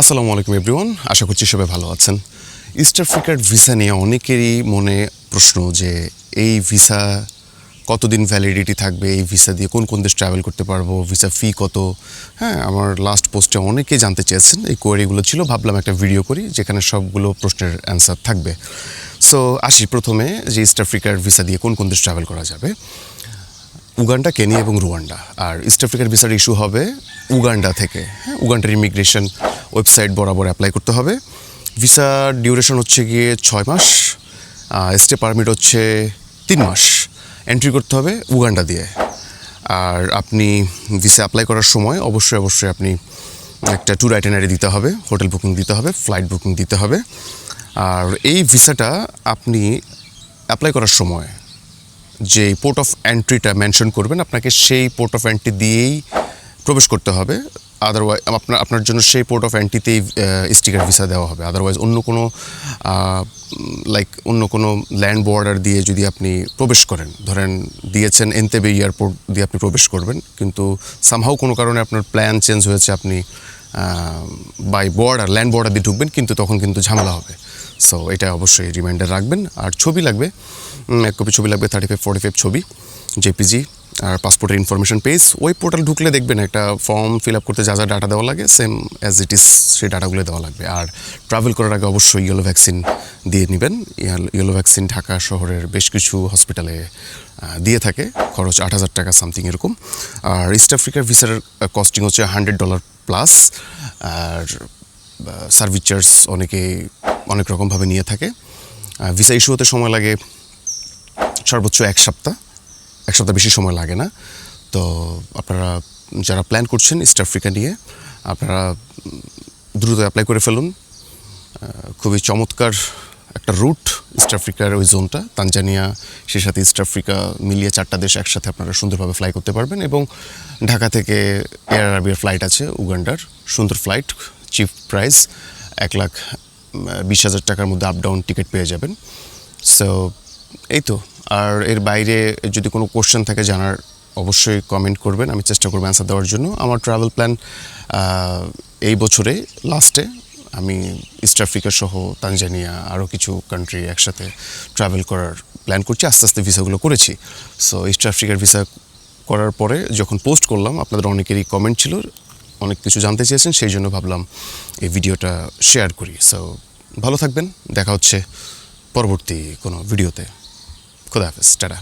আসসালামু আলাইকুম এভরিওয়ান আশা করছি সবাই ভালো আছেন। ইস্ট আফ্রিকার ভিসা নিয়ে অনেকেরই মনে প্রশ্ন যে এই ভিসা কতদিন ভ্যালিডিটি থাকবে? এই ভিসা দিয়ে কোন কোন দেশ ট্রাভেল করতে পারব? ভিসা ফি কত? হ্যাঁ আমার লাস্ট পোস্টে অনেকে জানতে চেয়েছেন। এই কোয়ারিগুলো ছিল, ভাবলাম একটা ভিডিও করি, যেখানে সবগুলো প্রশ্নের অ্যান্সার থাকবে। সো আসি প্রথমে যে ইস্ট আফ্রিকার ভিসা দিয়ে কোন কোন দেশ ট্রাভেল করা যাবে। উগান্ডা, কেনিয়া এবং রুয়ান্ডা। আর ইস্ট আফ্রিকার ভিসার ইস্যু হবে উগান্ডা থেকে। হ্যাঁ উগান্ডার ইমিগ্রেশন ওয়েবসাইট বরাবর অ্যাপ্লাই করতে হবে। ভিসার ডিউরেশন হচ্ছে গিয়ে ছয় মাস স্টে পারমিট হচ্ছে তিন মাস। এন্ট্রি করতে হবে উগান্ডা দিয়ে। আর আপনি ভিসা অ্যাপ্লাই করার সময় অবশ্যই অবশ্যই আপনি একটা ট্যুর আইটেনারি দিতে হবে, হোটেল বুকিং দিতে হবে, ফ্লাইট বুকিং দিতে হবে। আর এই ভিসাটা আপনি অ্যাপ্লাই করার সময় যে পোর্ট অফ এন্ট্রিটা মেনশন করবেন, আপনাকে সেই পোর্ট অফ এন্ট্রি দিয়েই প্রবেশ করতে হবে। আদারওয়াইজ আপনার আপনার জন্য সেই পোর্ট অফ এন্ট্রিতেই স্টিকার ভিসা দেওয়া হবে। আদারওয়াইজ অন্য কোনো লাইক অন্য কোনো ল্যান্ড বর্ডার দিয়ে যদি আপনি প্রবেশ করেন, ধরেন দিয়েছেন এনতেবে এয়ারপোর্ট দিয়ে আপনি প্রবেশ করবেন, কিন্তু সামহাও কোনো কারণে আপনার প্ল্যান চেঞ্জ হয়েছে, আপনি বাই বর্ডার ল্যান্ড বর্ডার দিয়ে ঢুকবেন, কিন্তু তখন কিন্তু ঝামেলা হবে। সো এটা অবশ্যই রিমাইন্ডার রাখবেন। আর ছবি লাগবে এক কপি ছবি লাগবে থার্টি ফাইভ ফর্টি ফাইভ ছবি জেপিজি আর পাসপোর্টের ইনফরমেশন পেজ ওই পোর্টাল ঢুকলে দেখবেন একটা ফর্ম ফিল আপ করতে যা যা ডাটা দেওয়া লাগে সেম অ্যাজ ইট ইজ সেই ডাটাগুলো দেওয়া লাগবে। আর ট্রাভেল করার আগে অবশ্যই ইয়েলো ভ্যাকসিন দিয়ে নেবেন। ইয়েলো ভ্যাকসিন ঢাকা শহরের বেশ কিছু হসপিটালে দিয়ে থাকে। খরচ আট হাজার টাকা সামথিং এরকম। আর ইস্ট আফ্রিকার ভিসার কস্টিং হচ্ছে হান্ড্রেড ডলার প্লাস আর সার্ভিস চার্জ অনেকে অনেক রকমভাবে নিয়ে থাকে। ভিসা ইস্যু হতে সময় লাগে সর্বোচ্চ এক সপ্তাহ। এক সপ্তাহ বেশি সময় লাগে না। তো আপনারা যারা প্ল্যান করছেন ইস্ট আফ্রিকা নিয়ে, আপনারা দ্রুত অ্যাপ্লাই করে ফেলুন। খুবই চমৎকার একটা রুট ইস্ট আফ্রিকার ওই জোনটা তানজানিয়া সেই সাথে ইস্ট আফ্রিকা মিলিয়ে চারটা দেশ একসাথে আপনারা সুন্দরভাবে ফ্লাই করতে পারবেন এবং ঢাকা থেকে এয়ার আরবিয়ার ফ্লাইট আছে, উগান্ডার। সুন্দর ফ্লাইট চিপ প্রাইস এক লাখ বিশ হাজার টাকার মধ্যে আপ ডাউন টিকিট পেয়ে যাবেন। সো এই তো। আর এর বাইরে যদি কোনো কোশ্চেন থাকে জানার, অবশ্যই কমেন্ট করবেন। আমি চেষ্টা করব অ্যান্সার দেওয়ার জন্য। আমার ট্রাভেল প্ল্যান এই বছরে লাস্টে আমি ইস্ট আফ্রিকা সহ তানজানিয়া আরও কিছু কান্ট্রি একসাথে ট্রাভেল করার প্ল্যান করছি। আস্তে আস্তে ভিসাগুলো করেছি। সো ইস্ট আফ্রিকার ভিসা করার পরে যখন পোস্ট করলাম, আপনাদের অনেকেরই কমেন্ট ছিল, অনেক কিছু জানতে চেয়েছেন, সেই জন্য ভাবলাম এই ভিডিওটা শেয়ার করি। সো ভালো থাকবেন। দেখা হচ্ছে পরবর্তী কোনো ভিডিওতে খুদা হাফেজ টাটা